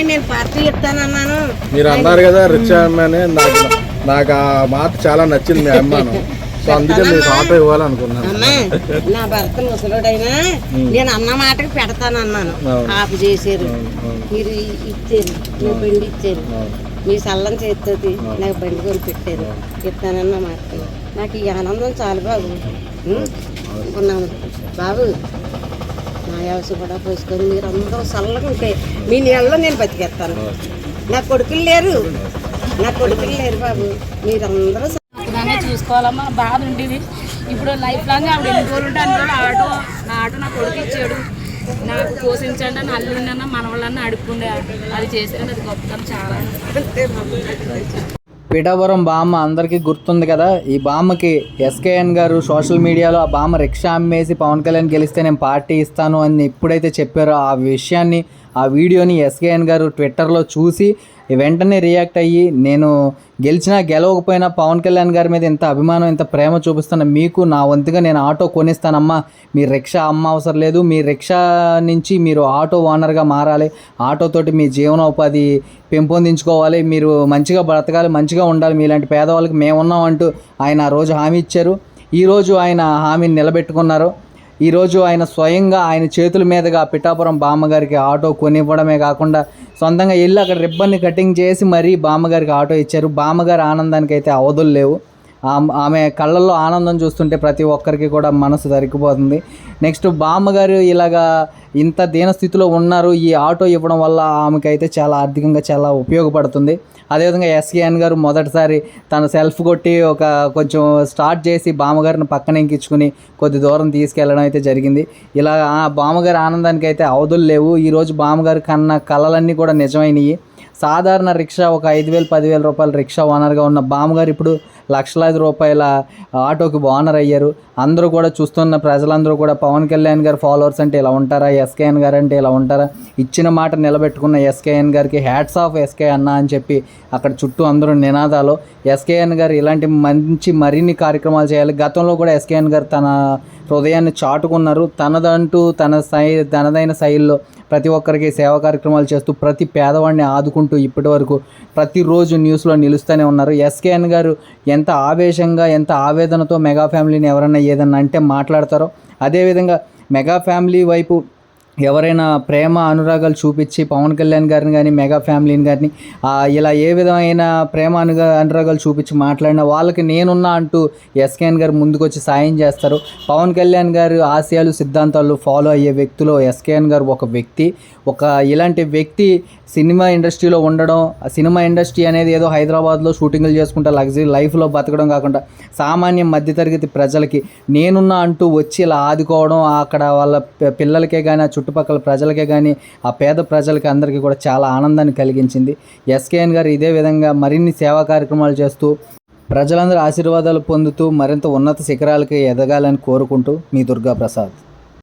స్వామి నేను పార్టీ ఇస్తానన్నాను మీరు అన్నారు కదా రిచ్ అమ్మని నాకు నాకు ఆ మాట చాలా నచ్చింది మీ అమ్మాను. సో అందుకే మీకు ఆటో ఇవ్వాలనుకున్నాను. అమ్మా నా భర్త ముసలుడైనా నేను అన్న మాటకి పెడతానన్నాను. ఆపు చేశారు. మీరు ఇచ్చారు. మీ బండి ఇచ్చారు. మీ సల్లం చేస్తుంది నాకు బండి కొని పెట్టారు. ఇస్తానన్న మాట నాకు ఈ ఆనందం చాలు బాబు. బాబు వ్యవసాయ కూడా పోసుకొని మీరు అందరూ చల్లగా ఉంటే మీ నీళ్ళలో నేను బతికేస్తాను. నా కొడుకులు లేరు. నా కొడుకులు లేరు బాబు. మీరందరూ దాన్ని చూసుకోవాలమ్మా. బాధ ఉండేది. ఇప్పుడు లైఫ్ లాంగ్ ఆవిడ ఎన్ని రోజులు ఉంటే అన్ని రోజులు ఆటో నా ఆటో నా కొడుకు ఇచ్చాడు. నాకు పోషించండి అని అల్లుండన్న మనవాళ్ళని అడుక్కుండే. అది చేసేది అది గొప్పతనం చాలా. పిఠాపురం బామ్మ అందరికీ గుర్తుంది కదా. ఈ బామ్మకి ఎస్కేఎన్ గారు సోషల్ మీడియాలో ఆ బామ్మ రిక్షా అమ్మేసి పవన్ కళ్యాణ్ గెలిస్తే నేను పార్టీ ఇస్తాను అని ఎప్పుడైతే చెప్పారో ఆ విషయాన్ని ఆ వీడియోని ఎస్కేఎన్ గారు ట్విట్టర్లో చూసి వెంటనే రియాక్ట్ అయ్యి నేను గెలిచినా గెలవకపోయినా పవన్ కళ్యాణ్ గారి మీద ఇంత అభిమానం ఇంత ప్రేమ చూపిస్తున్న మీకు నా వంతుగా నేను ఆటో కొనిస్తానమ్మా. మీ రిక్షా అమ్మ అవసరం లేదు. మీ రిక్షా నుంచి మీరు ఆటో ఓనర్గా మారాలి. ఆటోతోటి మీ జీవనోపాధి పెంపొందించుకోవాలి. మీరు మంచిగా బ్రతకాలి మంచిగా ఉండాలి. మీలాంటి పేదవాళ్ళకి మేమున్నాం అంటూ ఆయన ఆ రోజు హామీ ఇచ్చారు. ఈరోజు ఆయన హామీని నిలబెట్టుకున్నారు. ఈరోజు ఆయన స్వయంగా ఆయన చేతుల మీదుగా పిఠాపురం బామ్మగారికి ఆటో కొనివ్వడమే కాకుండా సొంతంగా వెళ్ళి అక్కడ రిబ్బన్ని కటింగ్ చేసి మరీ బామ్మగారికి ఆటో ఇచ్చారు. బామ్మగారి ఆనందానికి అయితే అవధులు లేవు. ఆమె కళ్ళల్లో ఆనందం చూస్తుంటే ప్రతి ఒక్కరికి కూడా మనసు దరికిపోతుంది నెక్స్ట్ బామ్మగారు ఇలాగా ఇంత దీనస్థితిలో ఉన్నారు. ఈ ఆటో ఇవ్వడం వల్ల ఆమెకైతే చాలా ఆర్థికంగా చాలా ఉపయోగపడుతుంది. అదేవిధంగా ఎస్కేఎన్ గారు మొదటిసారి తన సెల్ఫ్ కొట్టి ఒక కొంచెం స్టార్ట్ చేసి బామ్మగారిని పక్కన ఎక్కించుకుని కొద్ది దూరం తీసుకెళ్ళడం అయితే జరిగింది. ఇలా ఆ బామ్మగారి ఆనందానికి అయితే అవధులు లేవు. ఈరోజు బామ్మగారు కన్న కళలన్నీ కూడా నిజమైనవి సాధారణ రిక్షా ఒక ఐదు వేలు పదివేల రూపాయల రిక్షా ఓనర్గా ఉన్న బామ్మగారు ఇప్పుడు లక్షలాది రూపాయల ఆటోకి ఓనర్ అయ్యారు. అందరూ కూడా చూస్తున్న ప్రజలందరూ కూడా పవన్ కళ్యాణ్ గారు ఫాలోవర్స్ అంటే ఇలా ఉంటారా? ఎస్కేఎన్ గారు అంటే ఇలా ఉంటారా? ఇచ్చిన మాట నిలబెట్టుకున్న ఎస్కేఎన్ గారికి హ్యాట్స్ ఆఫ్ ఎస్కే అన్న అని చెప్పి అక్కడ చుట్టూ అందరూ నినాదాలు. ఎస్కేఎన్ గారు ఇలాంటి మంచి మరిన్ని కార్యక్రమాలు చేయాలి. గతంలో కూడా ఎస్కేఎన్ గారు తన హృదయాన్ని చాటుకున్నారు. తనదంటూ తన సై తనదైన శైలిలో ప్రతి ఒక్కరికి సేవా కార్యక్రమాలు చేస్తూ ప్రతి పేదవాడిని ఆదుకుంటూ ఇప్పటి వరకు ప్రతిరోజు న్యూస్లో నిలుస్తూనే ఉన్నారు. ఎస్కేఎన్ గారు ఎంత ఆవేశంగా ఎంత ఆవేదనతో మెగా ఫ్యామిలీని ఎవరన్నా ఏదన్నా అంటే మాట్లాడతారో అదేవిధంగా మెగా ఫ్యామిలీ వైపు ఎవరైనా ప్రేమ అనురాగాలు చూపించి పవన్ కళ్యాణ్ గారిని కానీ మెగా ఫ్యామిలీని కానీ ఇలా ఏ విధమైన ప్రేమ అనుగా అనురాగాలు చూపించి మాట్లాడినా వాళ్ళకి నేనున్నా అంటూ ఎస్కేఎన్ గారు ముందుకొచ్చి సాయం చేస్తారు. పవన్ కళ్యాణ్ గారు ఆశయాలు సిద్ధాంతాలు ఫాలో అయ్యే వ్యక్తిలో ఎస్కేఎన్ గారు ఒక వ్యక్తి. ఒక ఇలాంటి వ్యక్తి సినిమా ఇండస్ట్రీలో ఉండడం ఆ సినిమా ఇండస్ట్రీ అనేది ఏదో హైదరాబాద్లో షూటింగ్లు చేసుకుంటా లగ్జరీ లైఫ్లో బతకడం కాకుండా సామాన్య మధ్యతరగతి ప్రజలకి నేనున్నా అంటూ వచ్చి ఇలా ఆదుకోవడం అక్కడ వాళ్ళ పిల్లలకే కానీ ఆ చుట్టుపక్కల ప్రజలకే కానీ ఆ పేద ప్రజలకి అందరికీ కూడా చాలా ఆనందాన్ని కలిగించింది. ఎస్కేఎన్ గారు ఇదే విధంగా మరిన్ని సేవా కార్యక్రమాలు చేస్తూ ప్రజలందరూ ఆశీర్వాదాలు పొందుతూ మరింత ఉన్నత శిఖరాలకి ఎదగాలని కోరుకుంటూ మీ దుర్గా ప్రసాద్